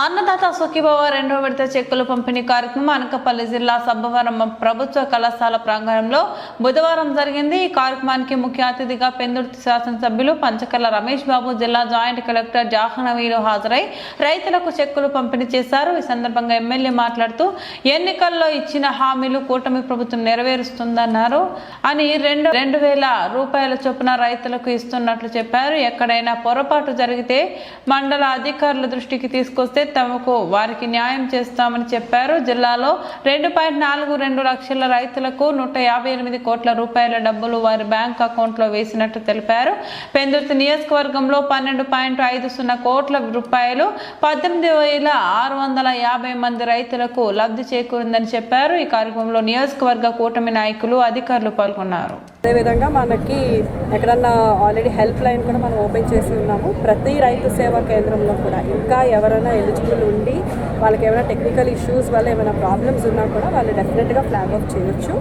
అన్నదాత సుఖీభవ రెండో విడత చెక్కుల పంపిణీ కార్యక్రమం అనకపల్లి జిల్లా సబ్బవరం ప్రభుత్వ కళాశాల ప్రాంగణంలో బుధవారం జరిగింది. ఈ కార్యక్రమానికి ముఖ్య అతిథిగా పెందుర్తి శాసనసభ్యులు పంచకర్ల రమేష్ బాబు జిల్లా జాయింట్ కలెక్టర్ జాహ్నవీలు హాజరై రైతులకు చెక్కులు పంపిణీ చేశారు. ఈ సందర్భంగా ఎమ్మెల్యే మాట్లాడుతూ ఎన్నికల్లో ఇచ్చిన హామీలు కూటమి ప్రభుత్వం నెరవేరుస్తుందన్నారు అని రెండు రెండు వేల రూపాయల చొప్పున రైతులకు ఇస్తున్నట్లు చెప్పారు. ఎక్కడైనా పొరపాటు జరిగితే మండల అధికారుల దృష్టికి తీసుకొస్తే తమకు వారికి న్యాయం చేస్తామని చెప్పారు. జిల్లాలో రెండు పాయింట్ నాలుగు రెండు లక్షల రైతులకు నూట యాభై ఎనిమిది కోట్ల రూపాయల డబ్బులు వారి బ్యాంక్ అకౌంట్లో వేసినట్టు తెలిపారు. పెందుర్తి నియోజకవర్గంలో పన్నెండు పాయింట్ ఐదు సున్నా కోట్ల రూపాయలు పద్దెనిమిది వేల ఆరు వందల యాభై మంది రైతులకు లబ్ధి చేకూరిందని చెప్పారు. ఈ కార్యక్రమంలో నియోజకవర్గ కూటమి నాయకులు అధికారులు పాల్గొన్నారు. అదేవిధంగా మనకి ఎక్కడన్నా ఆల్రెడీ హెల్ప్ లైన్ కూడా మనం ఓపెన్ చేసి ఉన్నాము. ప్రతి రైతు సేవా కేంద్రంలో కూడా. ఇంకా ఎవరైనా ఎలిజిబుల్ ఉండి వాళ్ళకి ఏమైనా టెక్నికల్ ఇష్యూస్ వల్ల ఏమైనా ప్రాబ్లమ్స్ ఉన్నా కూడా వాళ్ళు డెఫినెట్గా ఫ్లాగ్ ఆఫ్ చేయొచ్చు.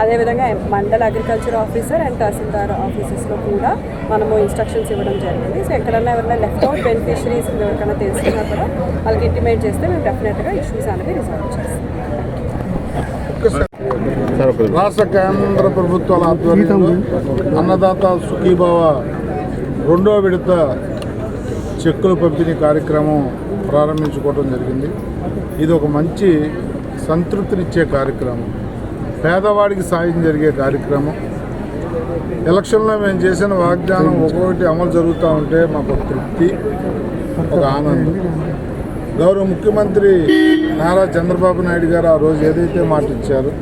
అదేవిధంగా మండల అగ్రికల్చర్ ఆఫీసర్ అండ్ తహసీల్దార్ ఆఫీసెస్లో కూడా మనము ఇన్స్ట్రక్షన్స్ ఇవ్వడం జరిగింది. సో ఎక్కడన్నా ఎవరైనా లెఫ్ట్ అవుట్ బెనిఫిషరీస్ ఎవరికైనా తెలుసుకున్నా కూడా వాళ్ళకి ఇంటిమేట్ చేస్తే మేము డెఫినెట్గా ఇష్యూస్ అనేది రిజాల్వ్ చేస్తాం. రాష్ట్ర కేంద్ర ప్రభుత్వాల ఆధ్వర్యంలో అన్నదాత సుఖీభావ రెండో విడత చెక్కుల పంపిణీ కార్యక్రమం ప్రారంభించుకోవడం జరిగింది. ఇది ఒక మంచి సంతృప్తినిచ్చే కార్యక్రమం. పేదవాడికి సాయం జరిగే కార్యక్రమం. ఎలక్షన్లో మేము చేసిన వాగ్దానం ఒక్కొక్కటి అమలు జరుగుతూ ఉంటే మాకు తృప్తి ఒక ఆనందం. గౌరవ ముఖ్యమంత్రి నారా చంద్రబాబు నాయుడు గారు ఆ రోజు ఏదైతే మాట ఇచ్చారో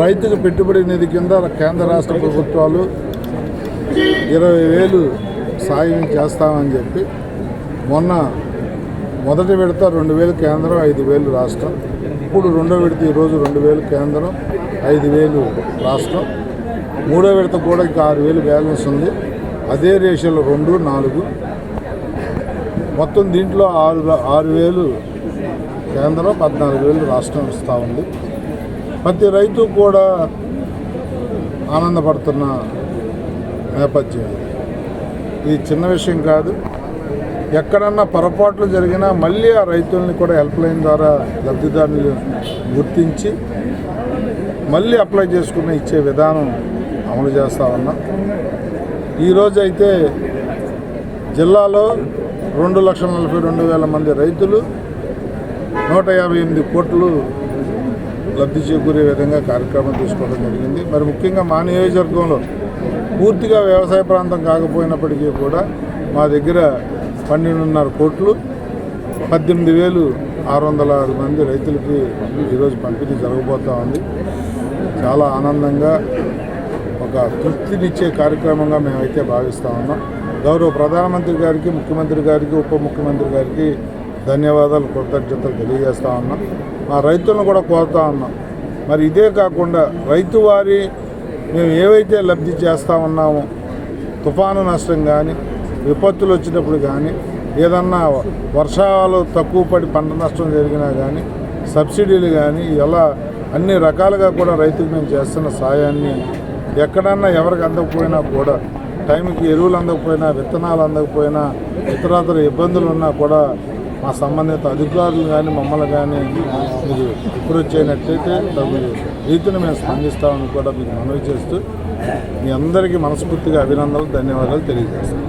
రైతుకు పెట్టుబడి నిధి కింద కేంద్ర రాష్ట్ర ప్రభుత్వాలు ఇరవై వేలు సాయం చేస్తామని చెప్పి మొన్న మొదటి విడత రెండు వేలు కేంద్రం ఐదు వేలు రాష్ట్రం. ఇప్పుడు రెండో విడత ఈరోజు రెండు వేలు కేంద్రం ఐదు వేలు రాష్ట్రం. మూడో విడత కూడా ఇంకా ఆరు వేలు బ్యాలెన్స్ ఉంది. అదే రేషియోలో రెండు నాలుగు. మొత్తం దీంట్లో ఆరు ఆరు వేలు కేంద్రం పద్నాలుగు వేలు రాష్ట్రం ఇస్తూ ఉంది. ప్రతి రైతు కూడా ఆనందపడుతున్న నేపథ్యం ఇది. చిన్న విషయం కాదు ఎక్కడన్నా పొరపాట్లు జరిగినా మళ్ళీ ఆ రైతుల్ని కూడా హెల్ప్ లైన్ ద్వారా లబ్ధిదారులు గుర్తించి మళ్ళీ అప్లై చేసుకుని ఇచ్చే విధానం అమలు చేస్తా ఉన్నాం ఈరోజు అయితే జిల్లాలో రెండు లక్షల నలభై రెండు వేల మంది రైతులు నూట యాభై ఎనిమిది కోట్లు లబ్ధి చేకూరే విధంగా కార్యక్రమం తీసుకోవడం జరిగింది. మరి ముఖ్యంగా మా నియోజకవర్గంలో పూర్తిగా వ్యవసాయ ప్రాంతం కాకపోయినప్పటికీ కూడా మా దగ్గర పన్నెండున్నర కోట్లు పద్దెనిమిది వేలు ఆరు వందల ఆరు మంది రైతులకి ఈరోజు పంపిణీ జరగబోతూ ఉంది. చాలా ఆనందంగా ఒక తృప్తినిచ్చే కార్యక్రమంగా మేమైతే భావిస్తూ ఉన్నాం. గౌరవ ప్రధానమంత్రి గారికి ముఖ్యమంత్రి గారికి ఉప ముఖ్యమంత్రి గారికి ధన్యవాదాలు కృతజ్ఞతలు తెలియజేస్తా ఉన్నాం. మా రైతులను కూడా కోరుతా ఉన్నాం. మరి ఇదే కాకుండా రైతు వారి మేము ఏవైతే లబ్ధి చేస్తూ ఉన్నామో తుఫాను నష్టం కానీ విపత్తులు వచ్చినప్పుడు కానీ ఏదన్నా వర్షాలు తక్కువ పడి పంట నష్టం జరిగినా కానీ సబ్సిడీలు కానీ ఎలా అన్ని రకాలుగా కూడా రైతుకు మేము చేస్తున్న సాయాన్ని ఎక్కడన్నా ఎవరికి అందకపోయినా కూడా టైంకి ఎరువులు అందకపోయినా విత్తనాలు అందకపోయినా ఇతరాతర ఇబ్బందులు ఉన్నా కూడా మా సంబంధిత అధికారులు కానీ మమ్మల్ని కానీ మీరు ఇప్పుడు వచ్చేనట్టయితే తగు రీతిని మేము స్పందిస్తామని కూడా మీకు మనవి చేస్తూ మీ అందరికీ మనస్ఫూర్తిగా అభినందనలు ధన్యవాదాలు తెలియజేస్తాం.